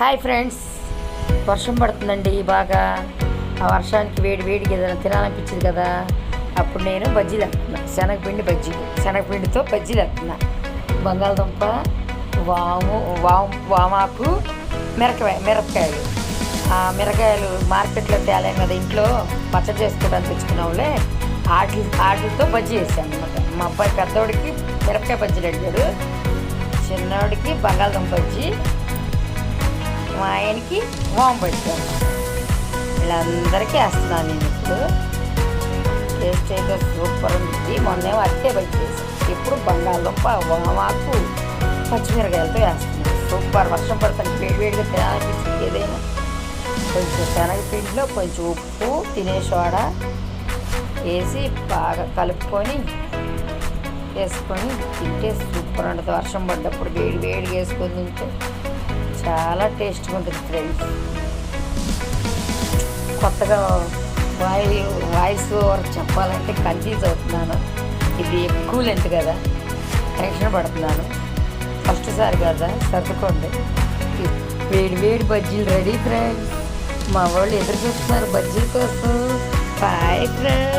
Hi friends. వర్షం పడుతుందండి బాగా. ఆ వర్షానికి వేడి వేడికి ఏదైనా తినాలనిపించింది కదా. అప్పుడు నేను బజ్జీలు వేస్తున్నా శనగపిండి బజ్జీలు శనగపిండితో బజ్జీలు వేస్తున్నా బంగాళదుంప వాము వాము వామాకు మిరపకాయ మిరపకాయలు. ఆ మిరపకాయలు మార్కెట్లో తేలేం కదా ఇంట్లో. పచ్చడి చేసుకోవడానికి తెచ్చుకున్నాంలే ఆటలు ఆటలతో బజ్జీ వేసాను అనమాట మా అబ్బాయి పెద్దోడికి మిరపకాయ బజ్జీలు అడిగాడు చిన్నోడికి బంగాళదుంప బజ్జీ. మా ఆయనకి వామ్ పెట్టాను వీళ్ళందరికీ వేస్తున్నాను నేను ఇప్పుడు. టేస్ట్ అయితే సూపర్ ఉంది. మొన్నేమో అట్టే పట్టేసి ఇప్పుడు బంగాళదుంప వామాకు పచ్చిమిరకాయలతో వేస్తున్నాను. సూపర్. వర్షం పడుతుంది వేడి వేడిగా తినాలనిపించింది ఏదైనా. కొంచెం శనగపిండిలో కొంచెం ఉప్పు తినే సోడా వేసి బాగా కలుపుకొని వేసుకొని తింటే సూపర్ ఉంటుంది. వర్షం పడ్డప్పుడు వేడి వేడిగా వేసుకొని తింటే. చాలా టేస్ట్గా ఉంటుంది ఫ్రెండ్స్. కొత్తగా వాయి వాయిస్ ఓవర్ చెప్పాలంటే కన్ఫ్యూజ్ అవుతున్నాను. ఇది ఎక్కువ లెంత్ కదా. టెన్షన్ పడుతున్నాను. ఫస్ట్ సారి కదా సర్దుకోండి. వేడి వేడి బజ్జీలు రెడీ ఫ్రెండ్స్. మా వాళ్ళు ఎదురు చూస్తున్నారు బజ్జీల కోసం. Bye friends.